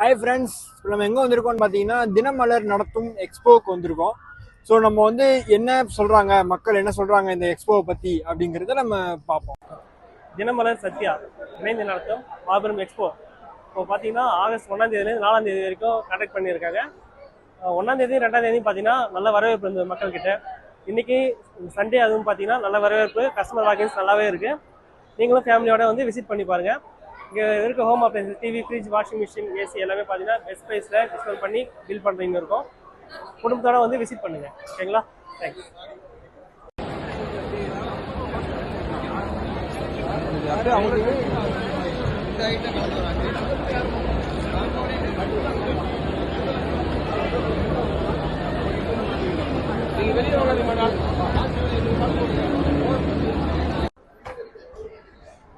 Hi friends இப்போ நம்ம எங்கே வந்திருக்கோம்னு பார்த்தீங்கன்னா தினமலர் நடத்தும் எக்ஸ்போவுக்கு வந்திருக்கோம். ஸோ நம்ம வந்து என்ன சொல்கிறாங்க மக்கள் என்ன சொல்கிறாங்க இந்த எக்ஸ்போவை பற்றி அப்படிங்கிறத நம்ம பார்ப்போம். தினமலர் சத்யா இணைந்து நடத்தும் மாபெரும் எக்ஸ்போ இப்போ பார்த்தீங்கன்னா ஆகஸ்ட் ஒன்றாம் நாலாந்தேதி நாலாம் தேதி வரைக்கும் கண்டக்ட் பண்ணியிருக்காங்க. ஒன்றாந்தேதி ஒண்ணாம் ரெண்டாம் தேதி பார்த்தீங்கன்னா நல்ல வரவேற்பு இருந்தது மக்கள்கிட்ட. இன்றைக்கி சண்டே அதுவும் பார்த்தீங்கன்னா நல்ல வரவேற்பு கஸ்டமர் வாக்கிங்ஸ் நல்லாவே இருக்குது நீங்களும் ஃபேமிலியோட வந்து விசிட் பண்ணி பாருங்கள் இங்கே இருக்க home appliances TV fridge washing machine AC எல்லாமே பார்த்தீங்கன்னா பெஸ்ட் ப்ரைஸில் டிஸ்கவுண்ட் பண்ணி பில் பண்ணுறீங்க இருக்கும். குடும்பத்தோட வந்து விசிட் பண்ணுங்கள் ஓகேங்களா தேங்க்ஸ்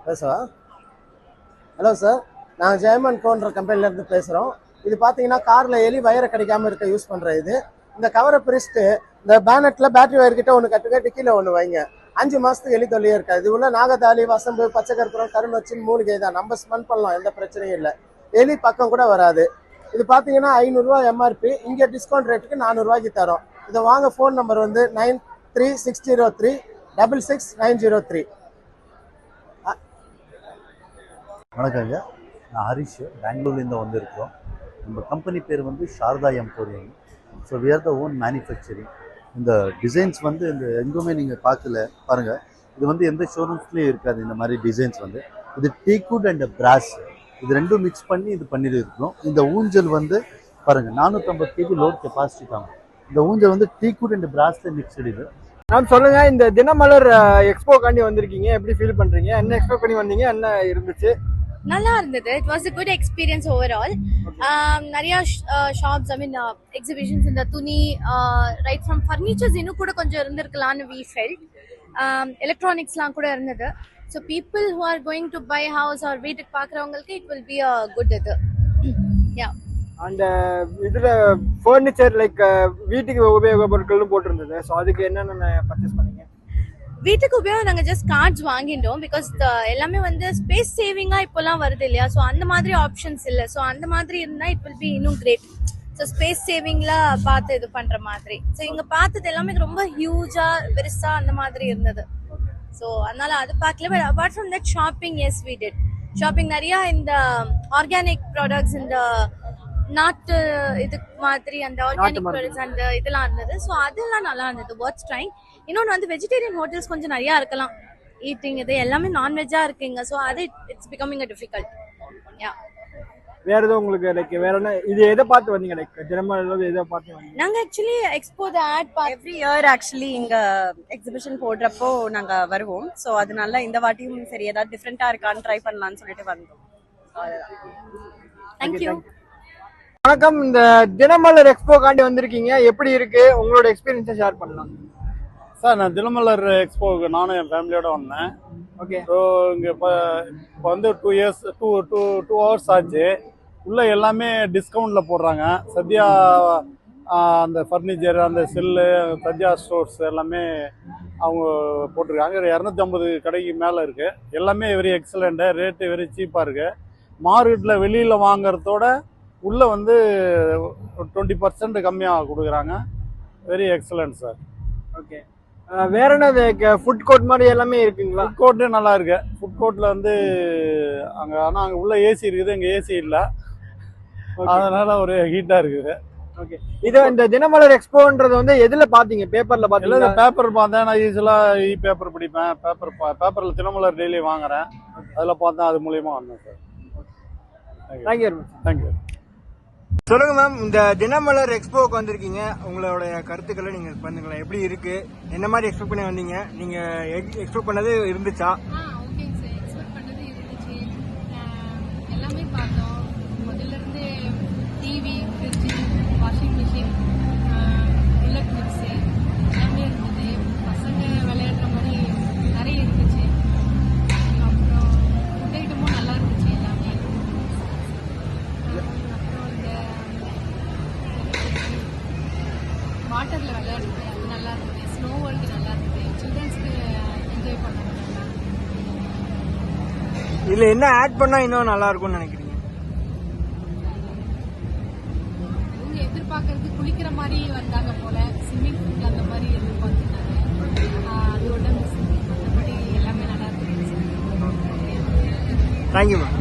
பேசவா ஹலோ சார் நாங்கள் ஜெயமன் கோன்ற கம்பெனிலேருந்து பேசுகிறோம் இது பார்த்தீங்கன்னா காரில் எலி வயரை கிடைக்காம இருக்க யூஸ் பண்ணுற இது. இந்த கவரை பிரிச்சுட்டு இந்த பேனட்டில் பேட்டரி வயர் கிட்ட ஒன்று கட்டுங்க டிக்கியில் ஒன்று வைங்க. அஞ்சு மாதத்துக்கு எலி தொல்லையே இருக்காது. இது உள்ள நாகதாளி வசம்பு பச்சை கற்பூரம் கருணச்சின் மூலிகை தான். நம்ம ஸ்மெல் பண்ணலாம் எந்த பிரச்சனையும் இல்லை. எலி பக்கம் கூட வராது. இது பார்த்தீங்கன்னா ஐநூறுரூவா எம்ஆர்பி இங்கே டிஸ்கவுண்ட் ரேட்டுக்கு நானூறுரூவாய்க்கு தரோம். இதை வாங்க ஃபோன் நம்பர் வந்து nine three six zero three double six nine zero three வணக்கம் ஐயா நான் ஹரிஷ் பெங்களூர்லேருந்து வந்திருக்கோம் நம்ம கம்பெனி பேர் வந்து Sarada emporium so we're the own manufacturing இந்த டிசைன்ஸ் வந்து இந்த எங்குமே நீங்கள் பார்க்கல. பாருங்கள் இது வந்து எந்த ஷோரூம்ஸ்லேயும் இருக்காது. இந்த மாதிரி டிசைன்ஸ் வந்து. இது டீக்குட் அண்ட் பிராஸ் இது ரெண்டும் மிக்ஸ் பண்ணி இது பண்ணிட்டு இருக்கோம் இந்த ஊஞ்சல் வந்து பாருங்கள் நானூற்றம்பது கேஜி லோட் கெப்பாசிட்டி தாங்க இந்த ஊஞ்சல் வந்து டீக்குட் அண்ட் பிராஸில் மிக்ஸ்டு இது. மேம் சொல்லுங்க. இந்த தினமலர் எக்ஸ்போக்காண்டி வந்திருக்கீங்க. எப்படி ஃபீல் பண்றீங்க? என்ன எக்ஸ்பெக்ட் பண்ணி வந்தீங்க? என்ன இருந்துச்சு? நல்லா இருந்தது. It was a good experience over all நிறையா ஷாப்ஸ் ஐ மீன் எக்ஸிபிஷன்ஸ் இந்த துணி ரைட் ஃப்ரம் ஃபர்னிச்சர்ஸ் இன்னும் கூட கொஞ்சம் இருந்திருக்கலான்னு வி ஃபெல்ட் எலக்ட்ரானிக்ஸ்லாம் um, கூட இருந்தது. So people who are going to buy house or வீட்டுக்கு பார்க்குறவங்களுக்கு it will be a good இது. யா அந்த uh, இதுல ஃபர்னிச்சர் லைக் uh, வீட்டுக்கு உபயோக பொருட்கள்னு போட்டிருந்தது. ஸோ அதுக்கு என்னென்ன பர்ச்சேஸ் பண்ணீங்க? வீட்டுக்கு உபயோகம் நாங்கள் ஜஸ்ட் கார்ட்ஸ் வாங்கிட்டோம் பிகாஸ் எல்லாமே வந்து ஸ்பேஸ் சேவிங்காக இப்போலாம் வருது இல்லையா? ஸோ அந்த மாதிரி ஆப்ஷன்ஸ் இல்லை. ஸோ அந்த மாதிரி இருந்தால் இட் வில் பி இன்னும் கிரேட் ஸோ ஸ்பேஸ் சேவிங்ல பார்த்து இது பண்ணுற மாதிரி. ஸோ இங்கே பார்த்தது எல்லாமே ரொம்ப ஹியூஜாக பெருசாக அந்த மாதிரி இருந்தது. ஸோ அதனால அது பார்க்கல. But apart from that shopping as we did shopping நிறையா இந்த ஆர்கானிக் ப்ராடக்ட்ஸ் இந்த நாட்டு இது மாதிரி அந்த ஆர்கானிக். ப்ராடக்ட்ஸ் அந்த இதெல்லாம் இருந்தது. ஸோ அதெல்லாம் நல்லா இருந்தது. வாட்ச் ட்ரைங் இன்னொன்று வந்து வெஜிடேரியன் ஹோட்டல்ஸ் கொஞ்சம் நிறையா இருக்கலாம். ஈட்டிங் இது எல்லாமே நான்வெஜ்ஜாக இருக்குங்க. ஸோ அது it's becoming a difficult yeah வேற எதுவும் உங்களுக்கு லைக் வேற என்ன இது எதை பார்த்து வந்தீங்க? லைக் தினமலர் எதை பார்த்து வந்தீங்க? நாங்கள் ஆக்சுவலி எக்ஸ்போ ஆட் பார்த்து எவ்ரி இயர் ஆக்சுவலி இங்க எக்ஸிபிஷன் போடுறப்போ நாங்க வருவோம். ஸோ அதனால இந்த வாட்டியும் சரி ஏதாவது டிஃப்ரெண்டா இருக்கான்னு ட்ரை பண்ணலாம்னு சொல்லிட்டு வந்தோம். தேங்க்யூ வணக்கம். இந்த தினமலர் எக்ஸ்போக்காண்டி வந்திருக்கீங்க. எப்படி இருக்கு? உங்களோட எக்ஸ்பீரியன்ஸை ஷேர் பண்ணலாம். சார் நான் தினமலர் எக்ஸ்போவுக்கு நானும் என் ஃபேமிலியோட வந்தேன். ஓகே ஸோ இங்கே இப்போ இப்போ வந்து two years two two two hours ஆச்சு. உள்ளே எல்லாமே டிஸ்கவுண்டில் போடுறாங்க. சத்யா அந்த ஃபர்னிச்சர் அந்த செல்லு சத்யா ஸ்டோர்ஸ் எல்லாமே அவங்க போட்டிருக்காங்க. இரநூத்தம்பது கடைக்கு மேலே இருக்குது எல்லாமே வெரி எக்ஸலண்ட்டு ரேட்டு வெரி சீப்பாக இருக்குது மார்க்கெட்டில் வெளியில் வாங்குறதோட உள்ளே வந்து டுவெண்ட்டி பர்சன்ட் கம்மியாக கொடுக்குறாங்க. வெரி எக்ஸலண்ட் சார் ஓகே வேற என்ன ஃபுட் கோர்ட் மாதிரி எல்லாமே இருக்குங்களா? ஃபுட் கோர்ட்டு நல்லா இருக்கு. ஃபுட் கோர்ட்டில் வந்து அங்கே ஆனால் அங்கே உள்ள ஏசி இருக்குது இங்கே ஏசி இல்லை. அதனால ஒரு ஹீட்டாக இருக்குது. ஓகே இது இந்த தினமலர் எக்ஸ்போன்றது வந்து எதுல பாத்தீங்க பேப்பர்ல இல்லை பாத்தீங்களா பேப்பர் பார்த்தேன். நான் யூஸ்வலாக இ பேப்பர் படிப்பேன். பேப்பர் பேப்பரில் தினமலர் டெய்லி வாங்குறேன். அதில் பார்த்தேன் அது மூலியமாக வந்தேன் sir thank you thank you சொல்லுங்க மேம் இந்த தினமலர் எக்ஸ்போக்கு வந்திருக்கீங்க. உங்களோட கருத்துக்களை நீங்க பண்ணுங்களேன். எப்படி இருக்கு? என்ன மாதிரி எக்ஸ்பெக்ட் பண்ணி வந்தீங்க? நீங்க எக்ஸ்பெக்ட் பண்ணது இருந்துச்சா? இதுல என்ன ஆட் பண்ணா இன்னும் நல்லா இருக்கும்னு நினைக்கிறீங்க? அவங்க எதிர்பார்க்கறது குளிக்கிற மாதிரி வந்தாங்க போல ஸ்விம்மிங் பூல் அந்த மாதிரி எதிர்பார்த்துருந்தாங்க அதோட மற்றபடி எல்லாமே நல்லா இருந்துச்சு. Thank you ma'am